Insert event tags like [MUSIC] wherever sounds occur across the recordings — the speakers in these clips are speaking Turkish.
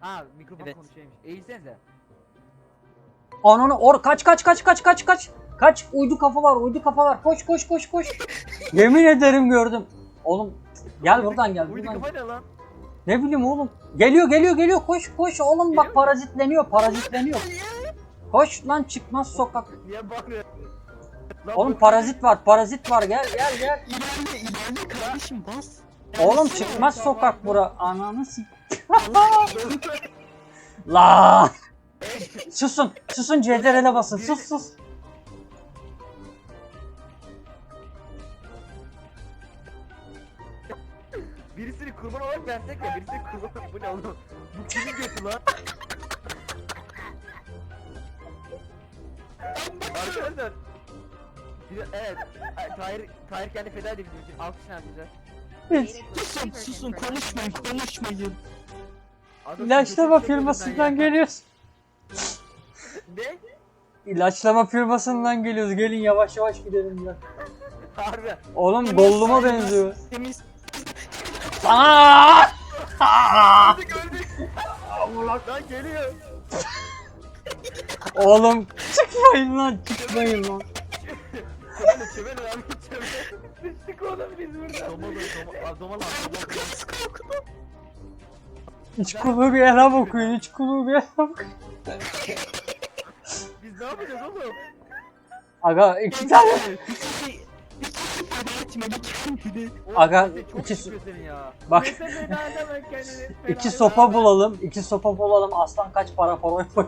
Ha mikrofon Evet. konuşuyormuş. Eğilsenize. Ananı or kaç kaç kaç kaç kaç kaç. Kaç uydu kafa var uydu kafa var. Koş koş koş koş. [LAUGHS] Yemin ederim gördüm. Oğlum gel buradan gel Uydu buradan. kafa ne lan? Ne bileyim oğlum. Geliyor geliyor geliyor koş koş oğlum Geliyor mu? bak parazitleniyor parazitleniyor. Koş lan çıkmaz sokak. Niye bağırıyor? Lan Oğlum bu- parazit var parazit var gel gel gel. İlerle ilerle kardeşim bas. Oğlum çıkmaz sokak bura. Ananı sik. [LAUGHS] La. Susun susun CTRL'e basın sus sus. Birisini kurban olarak versek ya birisini kurban bu ne oğlum? Bu kimin götü lan? Arkadaşlar. Bir- Evet. Tahir, Tahir kendi feda edebildiği için alkışlar bize. Susun susun konuşmayın konuşmayın. İlaçlama firmasından geliyoruz. Ne? İlaçlama firmasından geliyoruz. Gelin yavaş yavaş gidelim ya. Harbi. Oğlum Gollum'a benziyor. Temiz. Aa! Aa! Lan geliyor. Oğlum çıkmayın lan çıkmayın lan. Abi çömele. Oğlum biz burada. Domalı domalı. Domalı İç kulu bir elham okuyun. iç kulu bir elham okuyun. Biz ne yapacağız oğlum? Aga iki tane. Kendini. Oğlum Aga, iki. Bak. İki sopa bulalım. iki sopa bulalım. Aslan kaç para para koy.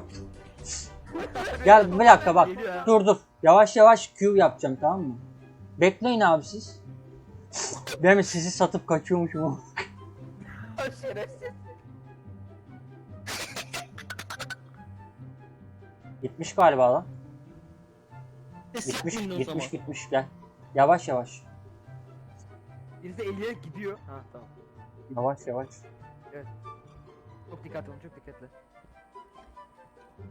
Gel bir dakika bak. Dur dur. Yavaş yavaş Q yapacağım tamam mı? Bekleyin abi siz. Ben mi sizi satıp kaçıyormuşum. Şerefsiz. Gitmiş galiba lan. Ses Gitmiş yapmayın o gitmiş zaman. gitmiş gel. Yavaş yavaş. Birisi eğilerek gidiyor. Ha tamam. Yavaş yavaş. Çok dikkatli olun çok dikkatli.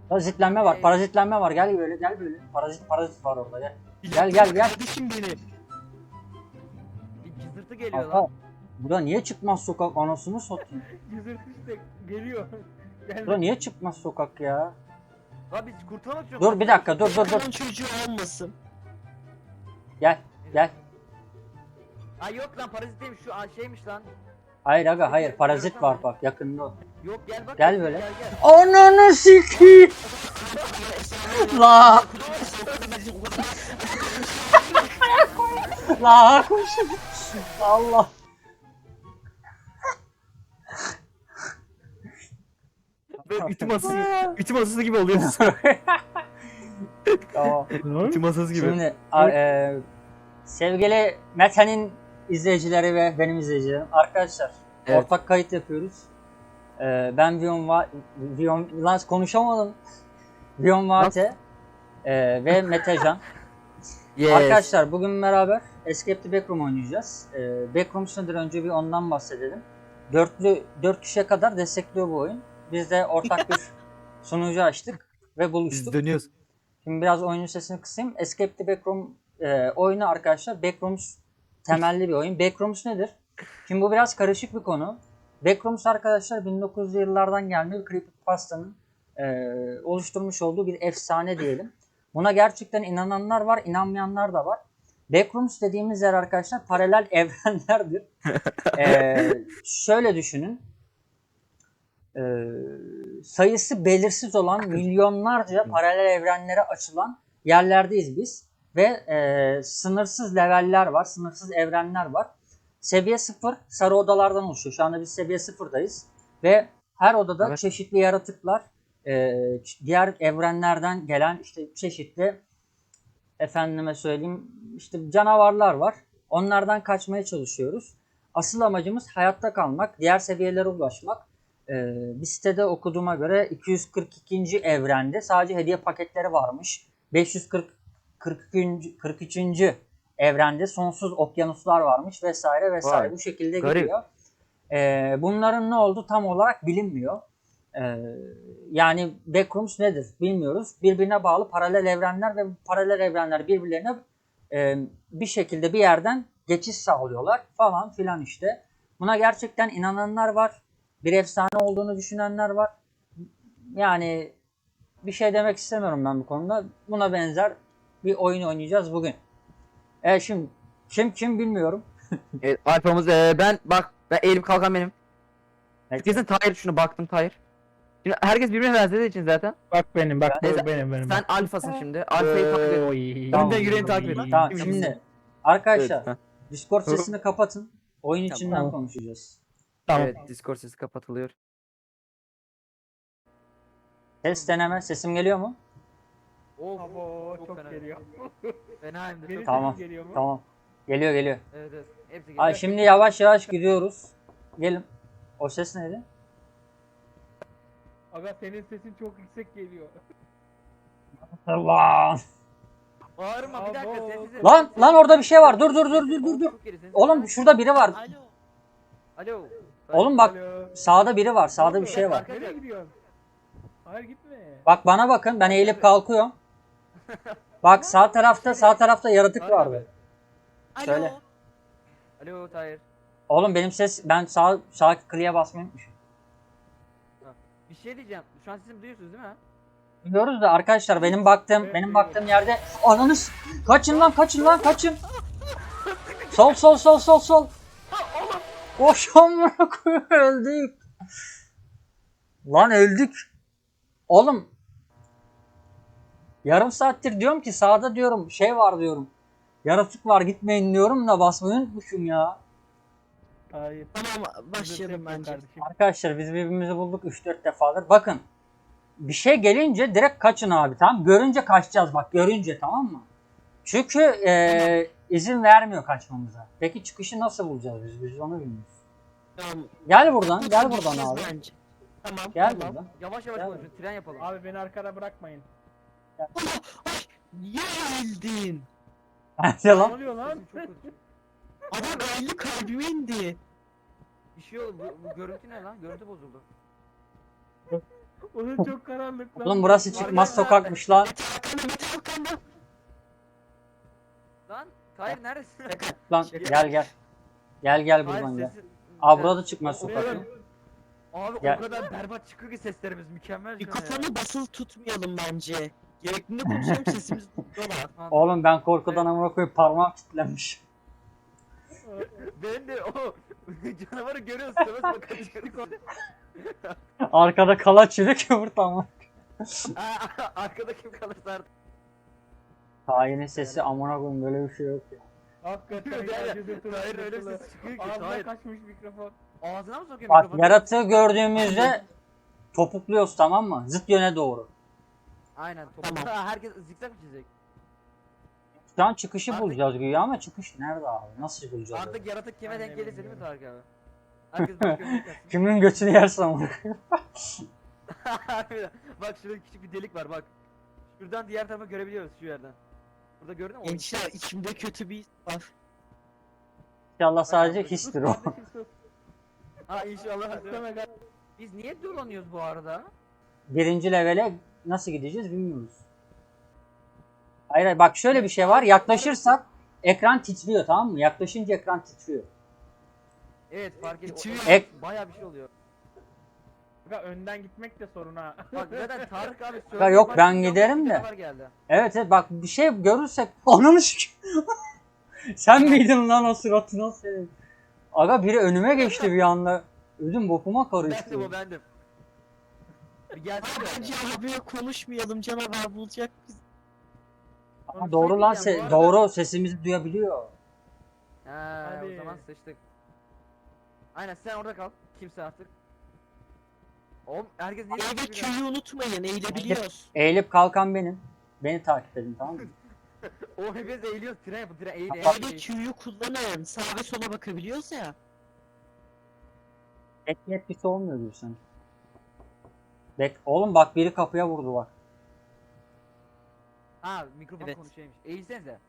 Parazitlenme var. Ee, Parazitlenme var. Gel böyle gel böyle. Parazit parazit var orada gel. Gel, gel. Kardeşim benim. Cızırtı geliyor Kanka. lan. Burada niye çıkmaz sokak anasını satayım. [LAUGHS] Cızırtı işte geliyor. Gel. Burada niye çıkmaz sokak ya? Lan biz kurtulmak için. Dur bir dakika dur dur dur. Onun çocuğu olmasın. Gel gel. Ay yok lan parazit değilmiş şu an şeymiş lan. Hayır aga hayır parazit var bak yakında o. Yok gel bak. Gel böyle. Gel gel. Ananı sikeyim. La [LAUGHS] la koş. Allah. [LAUGHS] Ütü masası, ütü masası gibi oluyor. [LAUGHS] Tamam. [LAUGHS] ütü masası Şimdi a- e, sevgili Mete'nin izleyicileri ve benim izleyicilerim arkadaşlar Evet. ortak kayıt yapıyoruz. E, ben Vion Va Vion lan konuşamadım. Vion Vate e, ve Metecan. Arkadaşlar bugün beraber Escape the Backroom oynayacağız. E, Backrooms nedir önce bir ondan bahsedelim. Dörtlü, dört kişiye kadar destekliyor bu oyun. Biz de ortak bir [LAUGHS] sunucu açtık ve buluştuk. dönüyoruz. Şimdi biraz oyunun sesini kısayım. Escape the Backroom e, oyunu arkadaşlar Backrooms temelli bir oyun. Backrooms nedir? Şimdi bu biraz karışık bir konu. Backrooms arkadaşlar 1900'lü yıllardan gelme bir creepypasta'nın e, oluşturmuş olduğu bir efsane diyelim. Buna gerçekten inananlar var, inanmayanlar da var. Backrooms dediğimiz yer arkadaşlar paralel [LAUGHS] evrenlerdir. E, şöyle düşünün. E, sayısı belirsiz olan milyonlarca paralel evrenlere açılan yerlerdeyiz biz. Ve e, sınırsız leveller var, sınırsız evrenler var. Seviye 0 sarı odalardan oluşuyor. Şu anda biz seviye 0'dayız. Ve her odada Evet. çeşitli yaratıklar, e, diğer evrenlerden gelen işte çeşitli efendime söyleyeyim işte canavarlar var. Onlardan kaçmaya çalışıyoruz. Asıl amacımız hayatta kalmak, diğer seviyelere ulaşmak. Ee, bir sitede okuduğuma göre 242. evrende sadece hediye paketleri varmış. 540 42. 43. evrende sonsuz okyanuslar varmış vesaire vesaire. Vay, Bu şekilde garip. gidiyor. Ee, bunların ne oldu tam olarak bilinmiyor. Ee, yani Backrooms nedir bilmiyoruz. Birbirine bağlı paralel evrenler ve paralel evrenler birbirlerine e, bir şekilde bir yerden geçiş sağlıyorlar falan filan işte. Buna gerçekten inananlar var. bir efsane olduğunu düşünenler var. Yani bir şey demek istemiyorum ben bu konuda. Buna benzer bir oyun oynayacağız bugün. E şimdi kim kim bilmiyorum. [LAUGHS] Evet, alfamız e, ben bak ben eğilip kalkan benim. Evet. Kesin Tahir şuna baktım Tahir. Şimdi herkes birbirine benzediği için zaten. Bak benim bak Neyse, bu benim benim. Sen alfasın şimdi. Alfayı takip et. Oy. Tamam. Önde yüreğini takip et. Tamam şimdi bilsin? arkadaşlar Evet. Discord sesini kapatın. Oyun Tamam. içinden konuşacağız. Tamam. Evet Discord sesi kapatılıyor. Ses deneme sesim geliyor mu? Of Abo çok geliyor. [LAUGHS] fena hem de Benim. Tamam. sesim geliyor mu? Tamam. Geliyor geliyor. Evet evet. Hepsi geliyor. Ay şimdi yavaş yavaş gidiyoruz. Gelin. O ses neydi? Aga senin sesin çok yüksek geliyor. Lan. Bağırma bir dakika sessiz. Lan lan orada bir şey var. Dur dur dur dur dur dur. Oğlum şurada biri var. Alo. Alo. Oğlum bak Alo. sağda biri var. Sağda bir şey var. Nereye gidiyorsun? Hayır gitme. Bak bana bakın. Ben eğilip kalkıyorum. Bak sağ tarafta sağ tarafta yaratık Bağırma vardı. be. Söyle. Alo Tahir. Oğlum benim ses ben sağ sağ kliye basmayı unutmuşum. Bir şey diyeceğim. Şu an sesimi duyuyorsunuz değil mi? Biliyoruz da arkadaşlar benim baktığım benim baktığım yerde ananız kaçın lan kaçın lan kaçın. Sol sol sol sol sol. Koş amına koyayım öldük. Lan öldük. Oğlum. Yarım saattir diyorum ki sağda diyorum şey var diyorum. Yaratık var gitmeyin diyorum da basmayı unutmuşum ya. Hayır. Tamam başlayalım bence. Kardeşim. Arkadaşlar biz birbirimizi bulduk 3-4 defadır. Bakın bir şey gelince direkt kaçın abi tamam Görünce kaçacağız bak görünce tamam mı? Çünkü eee, izin vermiyor kaçmamıza. Peki çıkışı nasıl bulacağız biz? Biz onu bilmiyoruz. Tamam. Gel buradan gel buradan abi. bence. Tamam. Gel tamam. buradan. Yavaş yavaş Gel. konuşun. Tren yapalım. Abi beni arkada bırakmayın. Niye öldün? [LAUGHS] Ne lan. oluyor lan? Adam öldü kalbime indi. Bir şey oldu. Bu, bu görüntü ne lan? Görüntü bozuldu. Oğlum çok karanlık lan. Oğlum burası çıkmaz sokakmış lan. Mete. Lan Tahir neredesin? Lan gel gel. Gel gel buradan gel. sesi... Aa burada çıkmaz sokak. Abi Gel. o kadar berbat çıkıyor ki seslerimiz mükemmel. şu an ya. Mikrofonu basılı tutmayalım bence. Gerektiğinde konuşalım sesimizi tutuyorlar. Oğlum ben korkudan amına koyup parmağım kilitlenmiş. [LAUGHS] Ben de o [LAUGHS] canavarı görüyoruz. Sömez bak kaçırdık Arkada kala çürük yumurta ama. [LAUGHS] Arkada kim kalırsa artık. Hainin sesi amına koyayım böyle bir şey yok ya. Hakikaten Hayır, gerçekten Hayır öyle bir ses çıkıyor ki. Ağzına kaçmış mikrofon. Ağzına mı sokuyor Bak mikrofonu? yaratığı gördüğümüzde topukluyoruz tamam mı? Zıt yöne doğru. Aynen. Tamam. herkes zikzak mı çizecek? Şu an çıkışı Artık- bulacağız güya ama çıkış nerede abi? Nasıl bulacağız? Artık abi? yaratık kime denk gelirse değil mi. Tarık abi? Herkes [LAUGHS] Kimin götünü yersen. Harbiden. bak şurada küçük bir delik var bak. Şuradan diğer tarafa görebiliyoruz şu yerden. Burada gördün mü? Gençler içimde kötü bir his var. İnşallah sadece histir o. Ha inşallah. Biz niye dolanıyoruz bu arada? Birinci levele nasıl gideceğiz bilmiyoruz. Hayır hayır bak şöyle bir şey var. Yaklaşırsak ekran titriyor tamam mı? Yaklaşınca ekran titriyor. Evet fark ediyor. Bitiyor. Ek- Bayağı bir şey oluyor. Aga önden gitmek de sorun ha. [LAUGHS] Bak zaten Tarık abi [LAUGHS] Ya yok, söylüyor, ben bak, giderim de. canavar Geldi. Evet evet bak bir şey görürsek [LAUGHS] ananı sikeyim. Sen miydin lan o suratına senin? Aga biri önüme geçti bir anda. Ödüm bokuma karıştı. Bendim o bendim. Bir gelsin Bence konuşmayalım canavar bulacak bizi. Ama doğru lan diyeceğim, se- arada- doğru sesimizi duyabiliyor. Ha, Hadi. o zaman sıçtık. Aynen sen orada kal. Kimse artık. Oğlum herkes niye ve sıçıyor? Q'yu unutmayın eğilebiliyoruz. Eğilip kalkan benim. Beni takip edin tamam mı? [LAUGHS] O hepimiz eğiliyoruz. Tren yapın. Tren eğil eğil. Eğil ve eğil. Q'yu kullanın. Sağa ve sola bakabiliyoruz ya. Bekle etkisi olmuyor diyorsun. Bek oğlum bak biri kapıya vurdu bak. Ha mikrofon Evet. konuşuyormuş. Eğilsenize.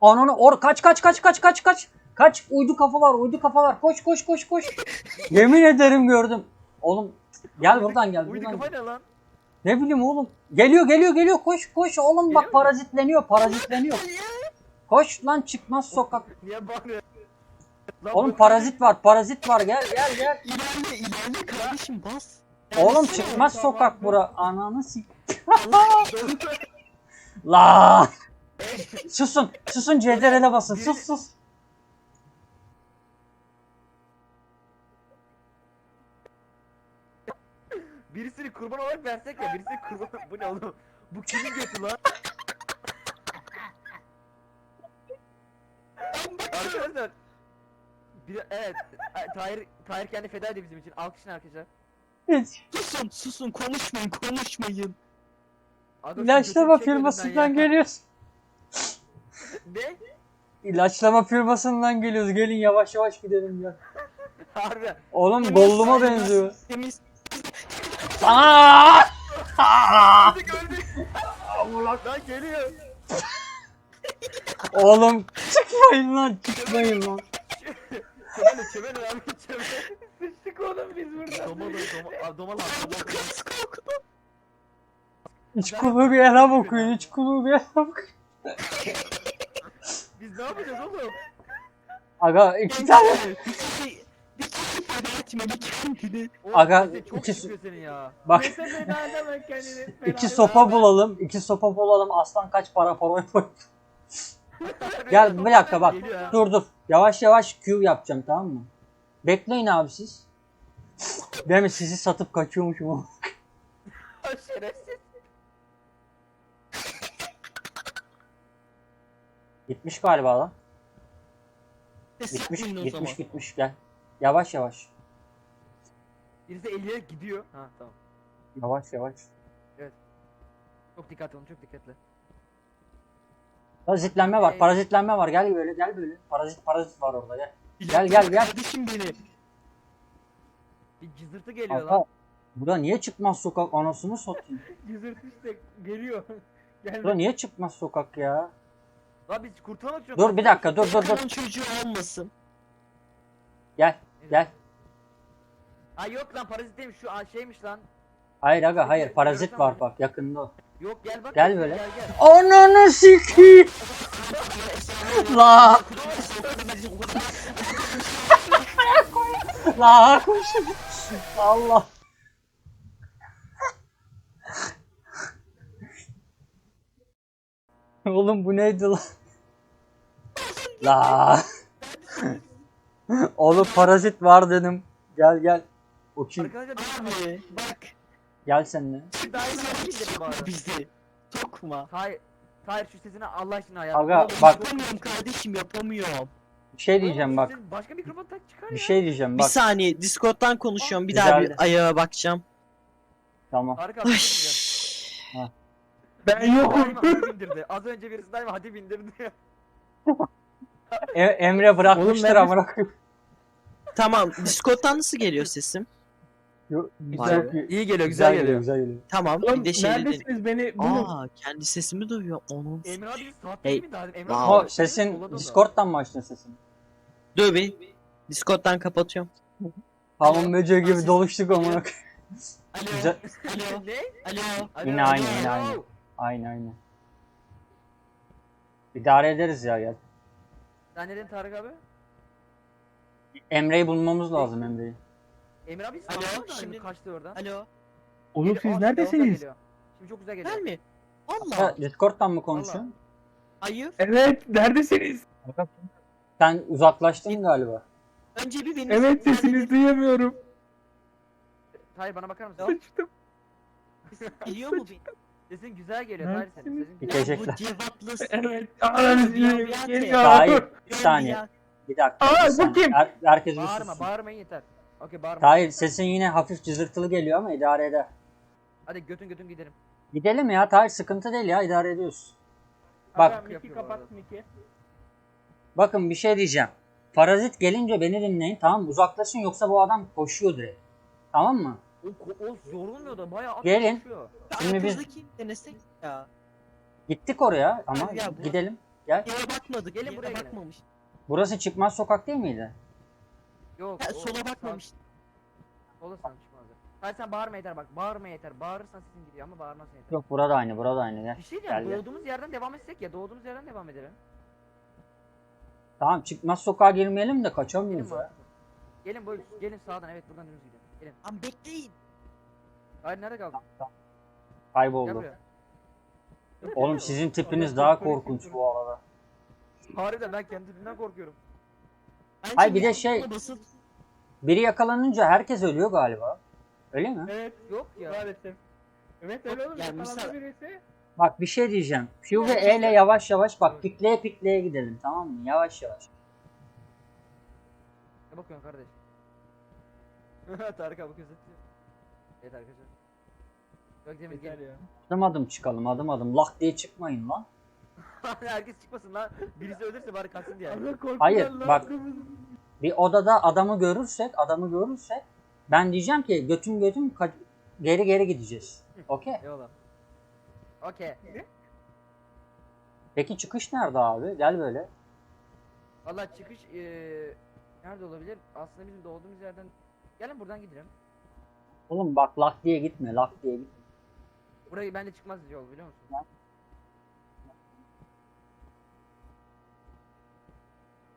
Ananı or kaç kaç kaç kaç kaç kaç. Kaç uydu kafa var uydu kafa var. Koş koş koş koş. [LAUGHS] Yemin ederim gördüm. Oğlum gel buradan gel Uydu buradan. kafa ne lan? Ne bileyim oğlum. Geliyor geliyor geliyor koş koş oğlum Geliyor bak mu? parazitleniyor parazitleniyor. Koş lan çıkmaz sokak. [LAUGHS] Niye bağırıyor? Lan Oğlum parazit var parazit var gel gel gel. İlerle ilerle kardeşim bas. Oğlum çıkmaz sokak bura. Ananı sik. [LAUGHS] La. Susun. Susun CTRL'e basın. Sus sus. Birisini kurban olarak versek ya birisini kurban bu ne oğlum? Bu kimin götü lan? Arkadaşlar bir, evet Tahir, Tahir kendi feda ediyor bizim için alkışın arkadaşlar Susun susun konuşmayın konuşmayın. İlaçlama çek firmasından geliyoruz. [LAUGHS] Ne? İlaçlama firmasından geliyoruz. Gelin yavaş yavaş gidelim ya. Harbi Oğlum Gollum'a benziyor. Temiz. Aa! Aa! Gördük gördük Lan geliyor Oğlum çıkmayın lan çıkmayın lan. Çömele çömele abi çömele Sıçtık oğlum biz burada Domalı doma, domalı Kız korkudu. İç kulağı bir yere bakıyor. İç kulağı bir yere bakıyor. Biz ne yapacağız oğlum? Aga iki tane. Oğlum Aga, ya Bak [LAUGHS] iki sopa bulalım. iki sopa bulalım. Aslan kaç para para koy. [LAUGHS] Gel bir dakika bak. Dur dur. Yavaş yavaş Q yapacağım tamam mı? Bekleyin abi siz. Ben mi sizi satıp kaçıyormuşum. [LAUGHS] Şerefsiz Gitmiş galiba lan. Gitmiş o gitmiş zaman. gitmiş gel. Yavaş yavaş. Birisi eğilerek gidiyor Ha tamam Yavaş yavaş. Çok dikkatli olun çok dikkatli Parazitlenme var. Ee, Parazitlenme var. Gel böyle gel böyle. Parazit parazit var orada gel. Gel, gel, gel. Kardeşim benim. Bir cızırtı geliyor Kanka lan burada niye çıkmaz sokak anasını satayım. [LAUGHS] Cızırtı işte geliyor Gel Burada niye çıkmaz sokak ya? Lan biz için Dur bir dakika dur dur dur. Onun çocuğu olmasın. Gel gel. Ha yok lan parazit değilmiş şu an şeymiş lan Hayır aga hayır parazit var bak yakında o. Yok gel bak Gel böyle. Gel gel Ananı sikeyim. La la koş. Allah. [LAUGHS] Oğlum bu neydi lan? La. [LAUGHS] Oğlum parazit var dedim. Gel gel. O kim? Arkadaşlar Abi bak. Gel seninle. daha iyi bir şey dedim bari. Bizi. Sokma. Hayır Hayır şu sesini Allah aşkına ayar. Aga, Oğlum, bak. Yapamıyorum kardeşim yapamıyorum. Bir şey diyeceğim bak. Başka mikrofon tak çıkar Bir ya. şey diyeceğim Bir bak. saniye Discord'dan konuşuyorum. Bir Güzeldi. daha bir ayağa bakacağım. Tamam. Harika bir diyeceğim. Ben yokum. hadi bindirdi. Az önce birisi daima hadi bindirdi. E- Emre bırakmıştır Oğlum, amına koyayım. Tamam Discord'dan nasıl geliyor sesim? Yo- Güzel. çok iyi. İyi geliyor Güzel geliyor, güzel geliyor. Tamam Oğlum bir de şey neredesiniz beni bulun. Aa kendi sesimi duyuyor. Onun. Emre abi saat Hey. değil mi daha? Emre Wow. abi O? Sola sesin da. Discord'dan mı açtın sesini? Dur bir. Discord'dan kapatıyorum. Hamam böceği gibi doluştuk amına koyayım. Alo. Güzel. Alo. ne? Alo. Alo, Yine aynı, yine alo. aynı. Aynı aynı. İdare ederiz ya gel. Sen dedin Tarık abi? Emre'yi bulmamız lazım Emre'yi. Emre abi Alo, alo, şimdi şimdi- kaçtı oradan. Alo. Oğlum Geliyor, siz aa, neredesiniz? geliyor. Şimdi çok güzel geliyor. Ben mi? Ha, Allah. Discord'dan mı konuşuyorsun? Hayır. Evet neredesiniz? Sen uzaklaştın galiba. Önce bir beni Evet sesinizi duyamıyorum. Tahir bana bakar mısın? Sıçtım. Biliyor mu beni? Sesin güzel geliyor Tahir senin. Sesin güzel. Ya bu Teşekkürler. cevaplı [LAUGHS] Evet. Ananı. Hayır. Bir saniye. Bir dakika. Aa, bir bu kim? Her- herkes bir Bağırma sussun. bağırmayın yeter. Okey bağırma. Hayır sesin yine hafif cızırtılı geliyor ama idare eder. Hadi götün götün gidelim. Gidelim ya Tahir sıkıntı değil ya idare ediyoruz. Bak. Miki kapat Miki. Bakın bir şey diyeceğim. Parazit gelince beni dinleyin tamam mı? Uzaklaşın yoksa bu adam koşuyor direkt. Tamam mı? O, o yorulmuyor da bayağı Gelin. koşuyor. Şimdi biz- Arkamızdaki denesek ya. Gittik oraya ama ya bu- gidelim. Gel. Yere bakmadık. Gelin Gelin buraya gelin. bakmamış. Burası çıkmaz sokak değil miydi? Yok. Ha, o- sola sağ- bakmamış. Sola sen çıkmazdı. Hayır sen bağırma yeter bak. Bağırma yeter. Bağırırsan sesin gidiyor ama bağırmazsan yeter. Yok burada aynı burada aynı gel. Bir şey diyeceğim. Gel, gel. Doğduğumuz yerden devam etsek ya. Doğduğumuz yerden devam edelim. Tamam çıkmaz sokağa girmeyelim de Gelin kaçamıyoruz ya. Gelin boy. Gelin sağdan evet buradan dönüyoruz gidelim. Gelin. Lan bekleyin. Hayır nerede kaldın? Gel Kayboldu. buraya. Oğlum sizin tipiniz daha korkunç bu arada. Harbiden ben kendimden korkuyorum. Bence Hayır, bir de şey- basıp Biri yakalanınca herkes ölüyor galiba. Öyle mi? Evet Yok ya. maalesef. Evet öyle olur. Yani Yakalandı misal- birisi. Bak bir şey diyeceğim. Q ve E ile yavaş yavaş bak pikleye pikleye gidelim tamam mı? Yavaş yavaş. Ne bakıyorsun kardeş? [LAUGHS] Tarık abi bakıyorsun. Evet arkadaşlar. Bak Demir Yeter gel. ya. Adım adım çıkalım adım adım. Lak diye çıkmayın lan. [LAUGHS] Herkes çıkmasın lan. Birisi ölürse bari kalsın diye. Allah Hayır, lan. bak. Bir odada adamı görürsek adamı görürsek ben diyeceğim ki götüm götüm ka- geri geri gideceğiz. Okey. Eyvallah. Okey. Peki çıkış nerede abi? Gel böyle. Valla çıkış eee nerede olabilir? Aslında bizim doğduğumuz yerden Gelin buradan gidelim. Oğlum bak lak diye gitme lak diye gitme. Burayı bence çıkmaz yol biliyor musun?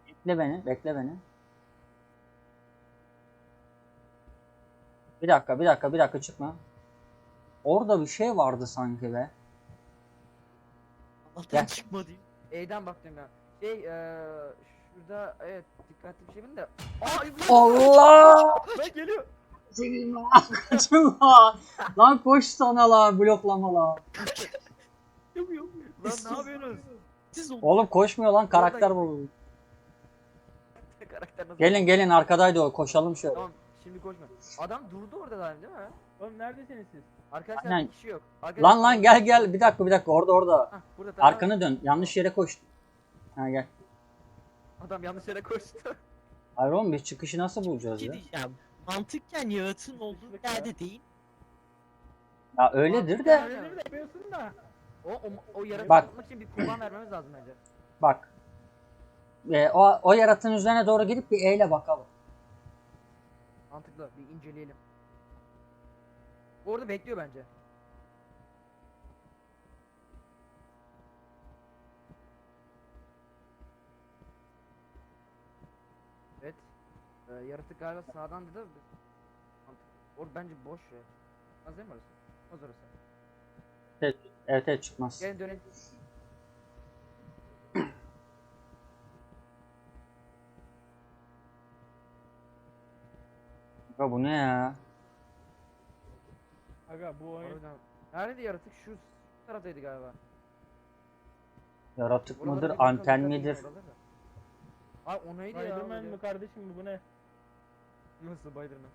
Bekle beni bekle beni. Bir dakika bir dakika bir dakika çıkma. Orada bir şey vardı sanki be. Allah'tan Gel. çıkmadı. E'den baktım ben. Şey eee şurada evet dikkatli bir şey bilin de. Aa! Allah! Lan geliyor. Kaçın lan. Lan koş sana la bloklama la. Yapıyor. Lan ne yapıyorsunuz? Siz o Oğlum koşmuyor lan [LAUGHS] karakter nasıl? Gelin gelin arkadaydı o koşalım şöyle. Tamam şimdi koşma. Adam durdu orada daha değil mi? Oğlum neredesiniz siz? Arkadaşlar Aynen. bir kişi yok. Arkadaşlar, Lan lan gel gel bir dakika bir dakika orada orada. Hah, burada tamam. Arkanı dön yanlış yere koştun. Ha gel. Adam yanlış yere koştu. Hayır oğlum biz çıkışı nasıl bulacağız şey ya? diyeceğim. Mantıkken yaratığın olduğu Mantıklı yerde değil. Ya öyledir de Öyledir de yapıyorsun da. O o, o yaratığı Bak. atmak için bir puan vermemiz lazım bence. bak. E, o, o yaratığın üzerine doğru gidip bir E ile bakalım. Mantıklı. Bir inceleyelim. Orada bekliyor bence. Evet. Ee, yaratık galiba sağdan dedi. Orada bence boş ya. Az değil mi orası? Az orası. Evet evet çıkmaz. Gelin dönelim. [CLEARS THROAT] Ya bu ne ya? Aga bu oyun. Harbiden. Nerede yaratık? Şu taraftaydı galiba. Yaratık Oralara mıdır, bakalım, anten midir? oralara. Ay o neydi ya? Spiderman mı kardeşim bu bu ne? Nasıl? Spiderman.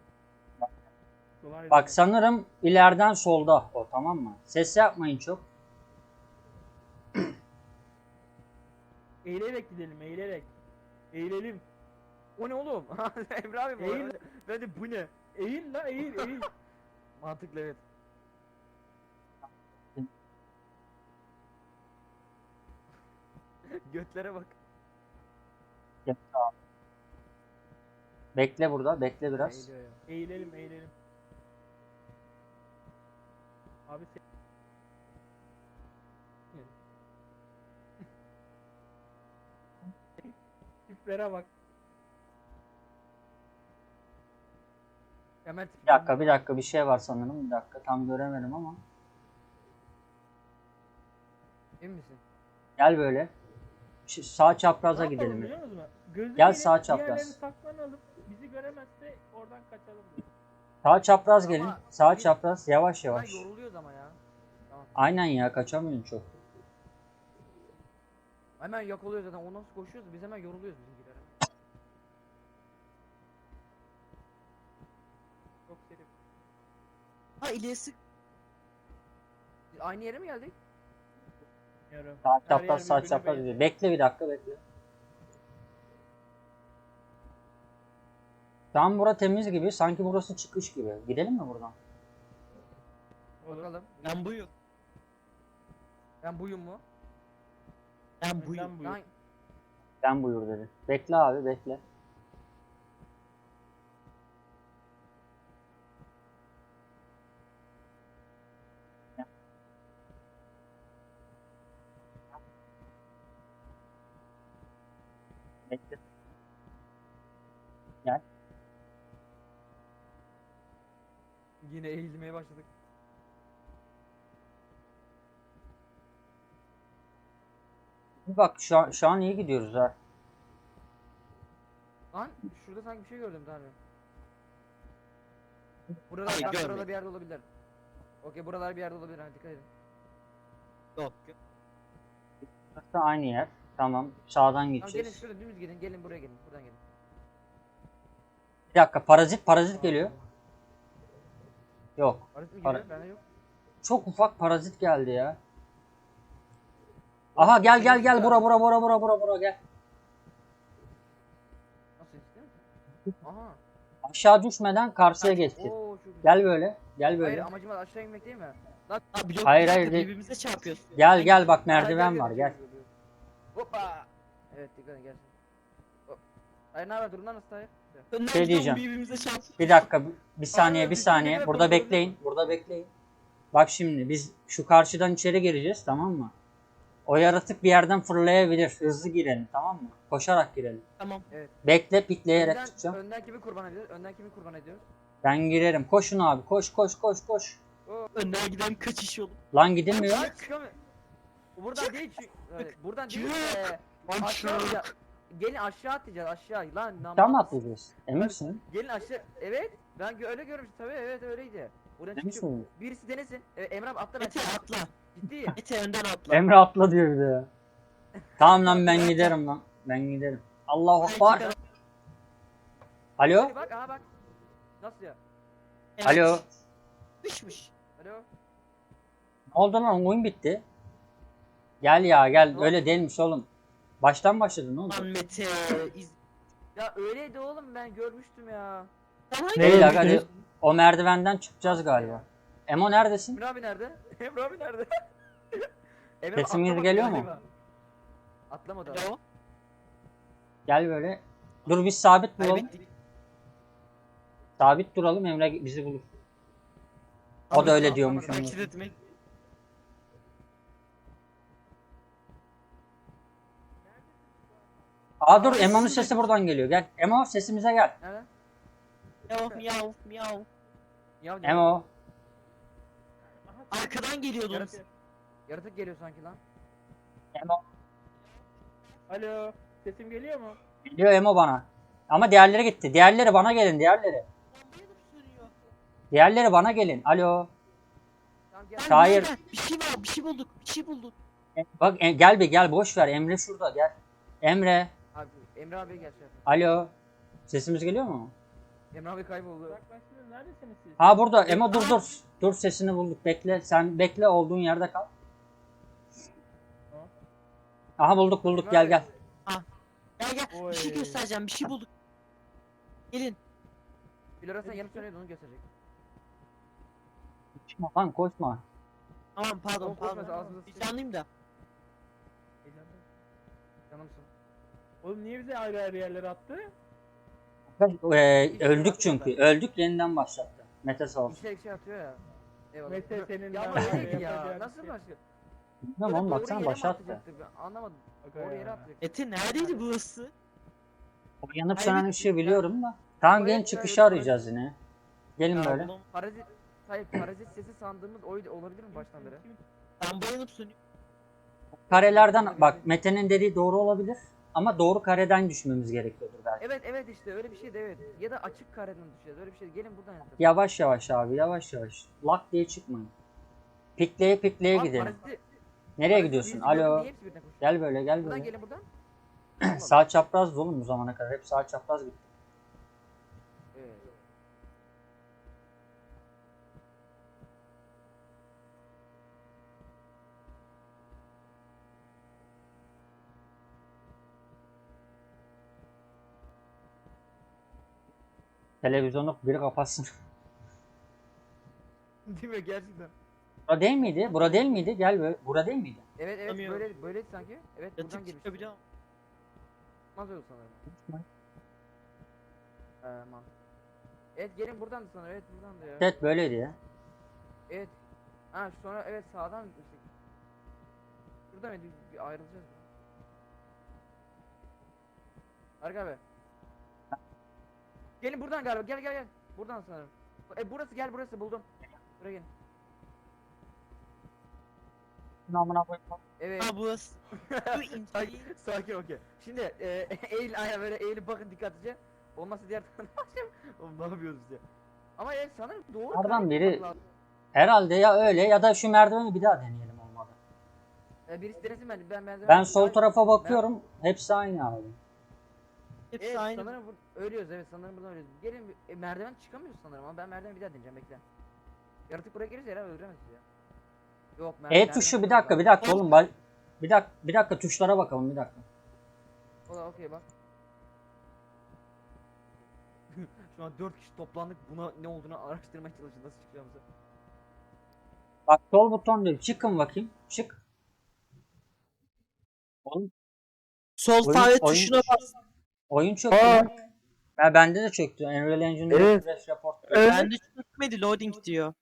Bak sanırım ileriden solda o tamam mı? Ses yapmayın çok. Eğilerek gidelim eğilerek. Eğilelim. O ne oğlum? Emre abi bu. Eğil. Ben de bu ne? Eğil la eğil eğil. [LAUGHS] Mantıklı evet. Götlere bak. Bekle burada, bekle biraz. Eğiliyor ya. eğilelim eğilelim. Abi sen... [LAUGHS] Tiplere bak. Hemen Bir dakika, bir dakika bir şey var sanırım. Bir dakika tam göremedim ama. Emin misin? Gel böyle. Şu sağ çapraza Ne yapalım gidelim. biliyor musun? Gelip sağ çapraz. diğerleri saklanalım. Göremezse oradan kaçalım. Sağ çapraz gelin. Ama Sağ biz- çapraz yavaş Hemen yavaş. yoruluyoruz ama ya. Aynen ya kaçamıyorsun çok. Hemen yakalıyor zaten. O nasıl koşuyoruz? Biz hemen yoruluyoruz bizimkiler. Çok seri. Ha ilerisi aynı yere mi geldik? Bilmiyorum. Sağ çapraz sağ çapraz. Bekle bir dakika bekle. Tam bura temiz gibi. Sanki burası çıkış gibi. Gidelim mi buradan? Olur. Bakalım. ben buyum. Ben buyum mu? Ben buyum. Ben... Ben buyur dedi. Bekle abi bekle. Bekle. Yine eğilmeye başladık. Bak şu an, şu an iyi gidiyoruz ha. Lan şurada sanki bir şey gördüm Tanrı. Burada Hayır, burada görmedim. bir yerde olabilir. Okey buralar bir yerde olabilir hadi dikkat edin. Yok. Burası aynı yer. Tamam. Sağdan Tamam gelin gideceğiz. şurada dümdüz gidin gelin buraya gelin buradan gelin. Bir dakika parazit parazit geliyor. Yok. Arası mı Para- geliyor? Bende yok. Çok ufak parazit geldi ya. Aha gel gel gel bura bura bura bura bura bura gel. Nasıl? Aha. Aşağı düşmeden karşıya geçti. Oo çok güzel. Gel böyle. Gel Hayır böyle. amacımız aşağı inmek değil mi? Lan ha, blok Hayır, hayır, değil. Birbirimize çarpıyoruz. Gel gel bak merdiven gel, var gel, gel. gel, gel. Hoppa. Evet dikkat edin gelsin. Hop. Hayır ne haber durumlar nasıl hayır? Önden Şey diyeceğim. Birbirimize. Bir dakika bir- saniye bir saniye. Burada bekleyin. Burada bekleyin. Bak şimdi biz şu karşıdan içeri gireceğiz tamam mı? O yaratık bir yerden fırlayabilir. Hızlı girelim tamam mı? Koşarak girelim. Tamam. Bekle pikleyerek Önden, tutacağım. önden kimi kurban ediyoruz? Önden kimi kurban ediyoruz? Ben girerim. Koşun abi. Koş koş koş koş. Oo. Önden giden kaçış yolu. Lan gidilmiyor. Lan çıkamıyor. Bu Buradan değil çünkü. Evet, buradan değil. Çık. Ee, aşağı atlayacağız. Gelin aşağı atlayacağız aşağı. Lan Tam mı namaz. atlayacağız? Emin misin? Gelin aşağı. Evet. Ben öyle görmüştüm tabii. Evet öyleydi. Buradan Emin çıkıyor. misin? Birisi denesin. Evet, Emre abi atla ben. Mete atla. Ciddiyim. Mete önden atla. Emre atla diyor bir de ya. Tamam lan ben giderim lan. Ben giderim. Allahu Akbar. Alo? Hadi bak aha bak. Nasıl ya? Evet. Alo? Düşmüş. Alo. Ne oldu lan? Oyun bitti. Gel ya gel. Öyle değilmiş oğlum. Baştan başladı ne oldu? Lan Mete. iz... Ya öyleydi oğlum ben görmüştüm ya. Sen hangi Değil aga hadi. gidiyorsun? O merdivenden çıkacağız galiba. Emo neredesin? Emre abi nerede? [LAUGHS] Emre abi nerede? [LAUGHS] Emre abi Sesim atlamadı geliyor mu? galiba. Atlamadı. abi. Alo. Gel böyle. Dur biz sabit. Kaybettik. Sabit duralım Emre bizi bulur. O da öyle diyormuş. Hareket etmek. Aa dur Emo'nun sesi buradan geliyor. Gel. Emo sesimize gel. Nerede? Miyav miyav miyav. Ya Emo. Arkadan geliyordun. Yaratık, yaratık geliyor sanki lan. Emo. Alo. Sesim geliyor mu? Diyor Emo bana. Ama diğerleri gitti. Diğerleri bana gelin. Diğerleri. Diğerleri bana gelin. Alo. Hayır. gel. Bir şey var, bir şey bulduk, bir şey bulduk. E, Bak e, gel bir gel boş ver. Emre şurada gel. Emre. Emre abi gel şey. Alo. Sesimiz geliyor mu? Emre abi kayboldu. Neredesiniz siz? Ha burada. Emo dur dur. Dur sesini bulduk. Bekle. Sen bekle olduğun yerde kal. Aha bulduk bulduk gel gel. Gel gel, bir şey Oy. göstereceğim, bir şey bulduk. Gelin. Floresan yanıp sönüyordu onu gösterecek. Koşma lan koşma. Tamam pardon Tamam, pardon. ağzınıza Bir sıçayım. canlıyım da. Canımsın. Oğlum niye bize ayrı ayrı yerlere attı? Ee, öldük çünkü. Öldük yeniden başlattı. Mete sağ olsun. İçerik şey atıyor ya. Eyvallah. Mete senin Ya ama ya. Nasıl şey. başka? Bilmiyorum oğlum doğru baksana yere mi başlattı. atacaktı? Ben anlamadım. Doğru yere atacak. Mete neredeydi burası? O yanıp sönen ışığı biliyorum da. Tamam gelin bir çıkışı arayacağız yine. Gelin Ya böyle. oğlum, Parazit Hayır parazit sesi sandığımız oydu olabilir mi baştan beri? Ben bayılıp sönüyorum. Karelerden bak Mete'nin dediği doğru olabilir. Ama doğru kareden düşmemiz gerekiyordur belki. Evet evet işte öyle bir şeydi evet. Ya da açık kareden düşeceğiz öyle bir şey. Gelin buradan yatalım. Yavaş yavaş abi yavaş yavaş. Lak diye çıkmayın. Pikleye pikleye Abi, gidelim. paraziti- Nereye paraziti gidiyorsun? Alo. niye hepsi birden koşuyor? Gel böyle gel Buradan böyle. gelin buradan. [CLEARS THROAT] Sağ çapraz oğlum bu zamana kadar. Hep sağ çapraz gitti. Evet. Televizyonu biri kapatsın. [LAUGHS] Değil mi gerçekten? Bura değil miydi? Bura değil miydi? Gel böyle. Bura değil miydi? Evet evet Anlamıyorum. böyle böyleydi sanki. Evet buradan Yatık girmiş. çıkabiliyor. Çıkmaz öyle sanırım. Ee. Evet gelin buradan da sanırım. Evet buradan da ya. Evet böyleydi ya. Evet. Ha sonra evet sağdan. Şurada mıydı? Bir ayrılacağız. Arka abi. Gelin buradan galiba. Gel gel gel. Buradan sanırım. E burası gel burası buldum. Buraya gelin. Namına koyayım. Evet. Ha burası. Bu [LAUGHS] sakin, sakin okey. Şimdi e, eğil aynen böyle eğilip bakın dikkatlice. Olmazsa diğer [LAUGHS] tarafa açayım. Oğlum ne yapıyoruz ya? Ama evet sanırım doğru. Taraf biri- yapmak lazım. Herhalde ya öyle ya da şu merdiveni bir daha deneyelim olmadı. E, birisi denesin ben. Ben, ben, Ben sol tarafa bakıyorum. Hepsi aynı abi. Hepsi Evet aynı. sanırım bur- ölüyoruz evet sanırım buradan ölüyoruz. Gelin bir- e, merdiven çıkamıyoruz sanırım ama ben merdiveni bir daha deneyeceğim bekle. Yaratık buraya gelirse herhalde öldüremez ya. Yok mer- E merdiven tuşu bir dakika bir dakika oğlum. bak- Bir dakika bir dakika tuşlara bakalım bir dakika. Ola okey bak. [LAUGHS] Şu an 4 kişi toplandık buna ne olduğunu araştırmaya çalışıyoruz nasıl çıkacağımızı. Bak sol buton değil. Çıkın bakayım. Çık. Sol Oyun- fare oyun- tuşuna bas. Oyun çöktü. Aa. Ha bende de çöktü. Unreal Engine Evet. Refresh Report. Bende çökmedi loading diyor.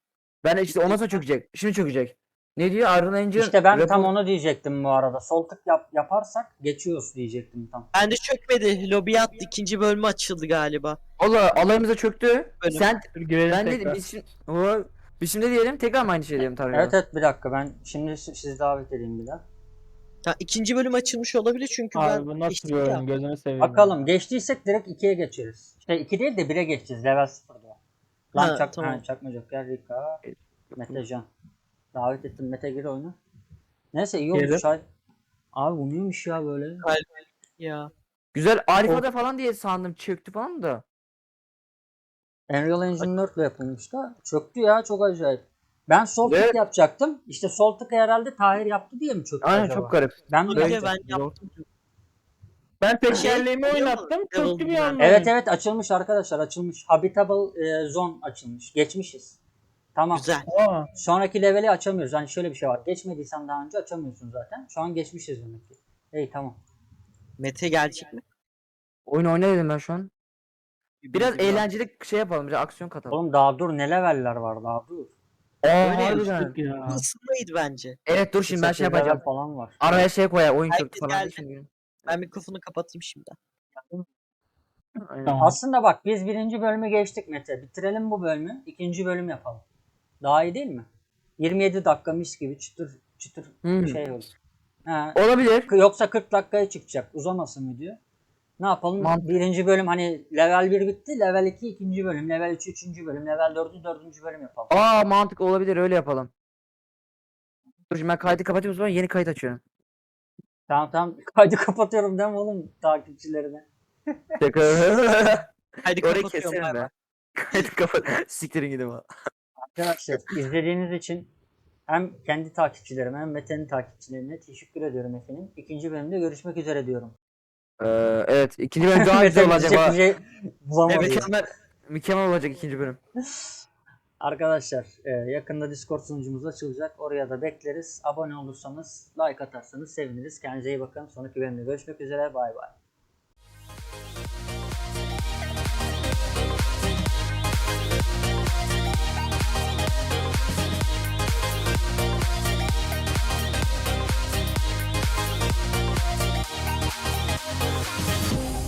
Ben işte ondan sonra çökecek. Şimdi çökecek. Ne diyor? Iron Engine. İşte ben tam onu diyecektim bu arada. Sol tık yap, yaparsak geçiyoruz diyecektim tam. Bende çökmedi. Lobiye attı. ikinci bölümü açıldı galiba. Allah alayımıza çöktü. Bölüm. Sen girelim ben dedim tekrar. biz şimdi o, biz şimdi diyelim tekrar mı aynı şey diyelim Tarık? Evet evet bir dakika ben şimdi si- sizi davet edeyim bir daha. Ha, ikinci bölüm açılmış olabilir çünkü ben Abi bu nasıl bir oyun gözünü seveyim. Bakalım geçtiysek direkt 2'ye geçeriz. İşte 2 değil de 1'e geçeceğiz level 0'da. Lan Ha, çak, tamam. ha, çakmayacak gel Rika. Metecan. Davet ettim Mete gir oyuna. Neyse iyi oldu Girdim. çay. Abi bu neymiş ya böyle? Ya. Güzel Alifa'da falan diye sandım çöktü falan da. Unreal Engine 4 ile yapılmış da çöktü ya çok acayip. Ben sol tık Evet. yapacaktım. İşte sol tık herhalde Tahir yaptı diye mi çöktü Aynen acaba? çok garip. Ben mi yapacaktım? ben yaptım. Ben Şey, tekerleğimi biliyor oynattım. musun? Çöktü bir anda. Evet evet açılmış arkadaşlar açılmış. Habitable e, zone açılmış. Geçmişiz. Tamam. Güzel. Aa, Sonraki leveli açamıyoruz. Hani şöyle bir şey var. Geçmediysen daha önce açamıyorsun zaten. Şu an geçmişiz demek ki. İyi tamam. Mete gelecek mi? Oyun oyna dedim ben şu an. Biraz eğlenceli şey yapalım, biraz aksiyon katalım. Oğlum daha dur ne leveller var daha dur. Aa, Öyle harbiden. ya. Bu ısınmaydı bence. Evet dur şimdi ben şey level yapacağım. falan var. Araya şey koyar, oyun Herkes çöktü falan. geldi. Şimdi. Ben mikrofonu kapatayım şimdi. Aynen. Tamam. Aslında bak biz birinci bölümü geçtik Mete. Bitirelim bu bölümü. ikinci bölüm yapalım. Daha iyi değil mi? 27 dakika mis gibi çıtır çıtır Hmm. şey olur. Ha, Olabilir. Yoksa 40 dakikaya çıkacak. Uzamasın video. Ne yapalım? Mantıklı. Birinci bölüm hani level 1 bitti. Level 2 ikinci bölüm. Level 3 üçüncü bölüm. Level 4'ü dördüncü bölüm yapalım. Aa mantık olabilir öyle yapalım. Dur şimdi ben kaydı o zaman yeni kayıt açıyorum. Tamam tamam. [LAUGHS] Kaydı kapatıyorum değil mi oğlum takipçilerine? Hadi [LAUGHS] Orayı kapatıyorum. keserim bay bay. be. [LAUGHS] Kaydı kapat. Siktirin gidin ha. Arkadaşlar izlediğiniz için hem kendi takipçilerime hem Mete'nin takipçilerine teşekkür ediyorum efendim. İkinci bölümde görüşmek üzere diyorum. Ee, evet ikinci bölüm daha [LAUGHS] güzel olacak. Ha. bir şey bulamadı. Mükemmel, mükemmel olacak ikinci bölüm. Arkadaşlar e, yakında Discord sunucumuz açılacak. Oraya da bekleriz. Abone olursanız, like atarsanız seviniriz. Kendinize iyi bakın. Sonraki bölümde görüşmek üzere. Bay bay. 残念。